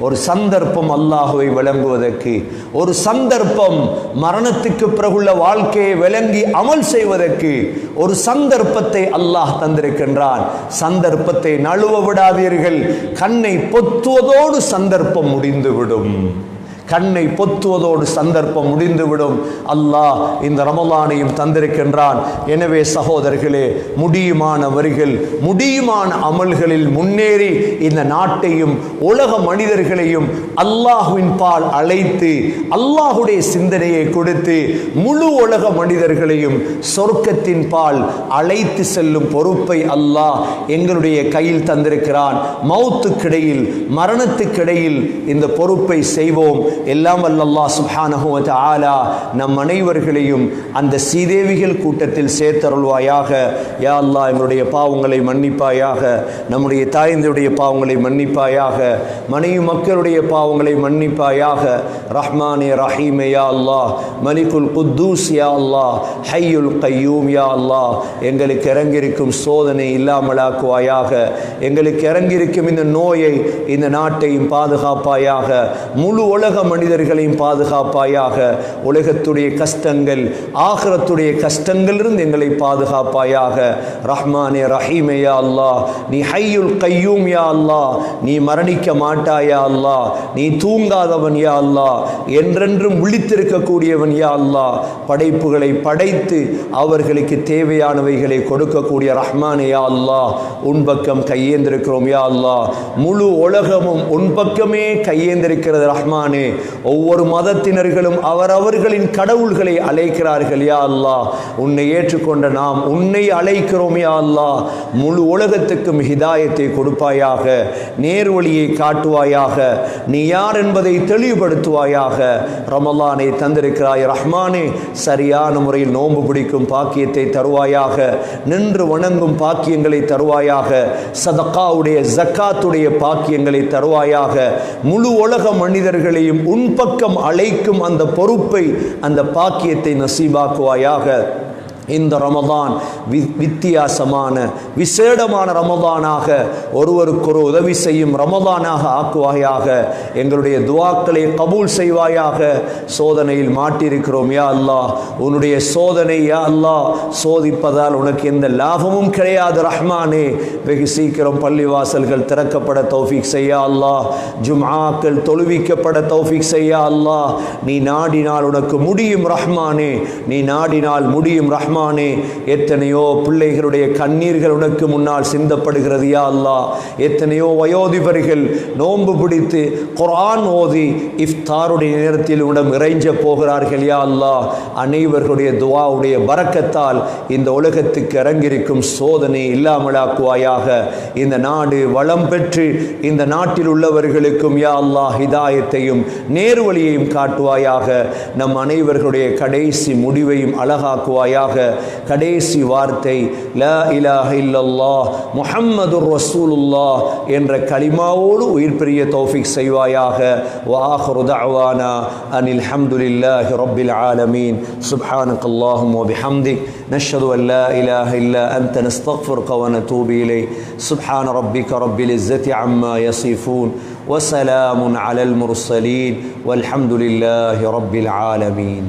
ஒரு சந்தர்ப்பம் அல்லாஹுவை விளங்குவதற்கு ஒரு சந்தர்ப்பம் மரணத்துக்கு பிறகுள்ள வாழ்க்கையை விளங்கி அமல் செய்வதற்கு ஒரு சந்தர்ப்பத்தை அல்லாஹ் தந்திருக்கின்றான். சந்தர்ப்பத்தை நழுவ விடாதீர்கள் கண்ணை பொத்துவதோடு சந்தர்ப்பம் முடிந்துவிடும். கண்ணை பொத்துவதோடு சந்தர்ப்பம் முடிந்துவிடும். அல்லாஹ் இந்த ரமலானையும் தந்திருக்கின்றான். எனவே சகோதரர்களே முடியுமான வரிகள் முடியுமான அமல்களில் முன்னேறி இந்த நாட்டையும் உலக மனிதர்களையும் அல்லாஹுவின் பால் அழைத்து அல்லாஹுடைய சிந்தனையை கொடுத்து முழு உலக மனிதர்களையும் சொர்க்கத்தின் பால் அழைத்து செல்லும் பொறுப்பை அல்லாஹ் எங்களுடைய கையில் தந்திருக்கிறான். மௌத்துக்கிடையில் மரணத்துக்கிடையில் இந்த பொறுப்பை செய்வோம். எல்லாம் வல்லல்லா சுஹானஹுவத் ஆலா நம் அனைவர்களையும் அந்த சீதேவிகள் கூட்டத்தில் சேர்த்தருள்வாயாக. யா அல்லா எங்களுடைய பாவங்களை மன்னிப்பாயாக. நம்முடைய தாய்ந்தருடைய பாவங்களை மன்னிப்பாயாக. மனைவி மக்களுடைய பாவங்களை மன்னிப்பாயாக. ரஹ்மானே ரஹீமே யா அல்லாஹ். மலிகுல் குத்தூஸ் யா அல்லாஹ். ஹையுல் கையூம் யா அல்லாஹ். எங்களுக்கு இறங்கியிருக்கும் சோதனை இல்லாமலாக்குவாயாக. எங்களுக்கு இறங்கியிருக்கும் இந்த நோயை இந்த நாட்டையும் பாதுகாப்பாயாக. முழு உலகம் மனிதர்களையும் பாதுகாப்பாயாக உலகத்துடைய கஷ்டங்கள் ஆகரத்துடைய கஷ்டங்களிலிருந்து எங்களை பாதுகாப்பாயாக. ரஹ்மானே ரஹீமே யா நீ ஹையுல் கையூம் யா அல்லாஹ். நீ மரணிக்க மாட்டாயா அல்லாஹ். நீ தூங்காதவன் யா அல்லா என்றென்றும் விழித்திருக்கக்கூடியவன் யா அல்லாஹ். படைப்புகளை படைத்து அவர்களுக்கு தேவையானவைகளை கொடுக்கக்கூடிய ரஹ்மானே யா அல்லாஹ். உன் பக்கம் கையேந்திருக்கிறோம் யா அல்லா முழு உலகமும் உன் பக்கமே கையேந்திருக்கிறது ரஹ்மானே. ஒவ்வொரு மதத்தினர்களும் அவரவர்களின் கடவுள்களை அழைக்கிறார்கள் யா அல்லாஹ். உன்னை ஏற்றுக்கொண்ட நாம் உன்னை அழைக்கிறோம் யா அல்லா முழு உலகத்துக்கும் ஹிதாயத்தை கொடுப்பாயாக நேர்வழியை காட்டுவாயாக நீ யார் என்பதை தெளிவுபடுத்துவாயாக. ரமலானை தந்திருக்கிறாய் ரஹ்மானே சரியான முறையில் நோன்பு பிடிக்கும் பாக்கியத்தை தருவாயாக நின்று வணங்கும் பாக்கியங்களை தருவாயாக சதக்காவுடைய ஜக்காத்துடைய பாக்கியங்களை தருவாயாக முழு உலக மனிதர்களையும் உன் பக்கம் அழைக்கும் அந்த பொறுப்பை அந்த பாக்கியத்தை நசீபாக்குவாயாக. இந்த ரமதான் வி வித்தியாசமான விசேடமான ரமதானாக ஒருவருக்கொரு உதவி செய்யும் ரமதானாக ஆக்குவாயாக எங்களுடைய துவாக்களை கபூல் செய்வாயாக சோதனையில் மாட்டியிருக்கிறோம். யா அல்லாஹ் உன்னுடைய சோதனை யா அல்லாஹ் சோதிப்பதால் உனக்கு எந்த லாபமும் கிடையாது ரஹ்மானே. வெகு சீக்கிரம் பள்ளிவாசல்கள் திறக்கப்பட தௌஃபிக் செய்யா அல்லாஹ். ஜும்ஆக்கள் தொழுவிக்கப்பட தௌஃபிக் செய்யா அல்லாஹ். நீ நாடினால் உனக்கு முடியும் ரஹ்மானே. நீ நாடினால் முடியும் ரஹ்மான். ரஹ்மானே எத்தனையோ பிள்ளைகளுடைய கண்ணீர்கள் உனக்கு முன்னால் சிந்தப்படுகிறது யா அல்லா எத்தனையோ வயோதிபர்கள் நோன்பு பிடித்து குரான் ஓதி இஃப்தாருடைய நேரத்தில் உடம் இறைஞ்ச போகிறார்கள் யா அல்லாஹ். அனைவர்களுடைய துவாவுடைய வரக்கத்தால் இந்த உலகத்துக்கு இறங்கியிருக்கும் சோதனை இல்லாமலாக்குவாயாக. இந்த நாடு வளம் பெற்று இந்த நாட்டில் உள்ளவர்களுக்கும் யா அல்லாஹ் ஹிதாயத்தையும் நேர்வழியையும் காட்டுவாயாக. நம் அனைவர்களுடைய கடைசி முடிவையும் அழகாக்குவாயாக. கடைசி வார்த்தை லா இலாஹ இல்லல்லாஹ் முஹம்மதுர் ரசூலுல்லாஹ் என்ற கலிமாவோடு உயிர் பிரிய தௌஃபிக் செய்வாயாக வாஹரு தஅவானா அனில் ஹம்துலில்லாஹி ரப்பில் ஆலமீன் சுப்ஹானக اللهم وبحمدك نشهد أن لا إله إلا أنت نستغفرك ونتوب إليك سبحان ربك رب العزة عما يصفون وسلام على المرسلين والحمد لله رب العالمين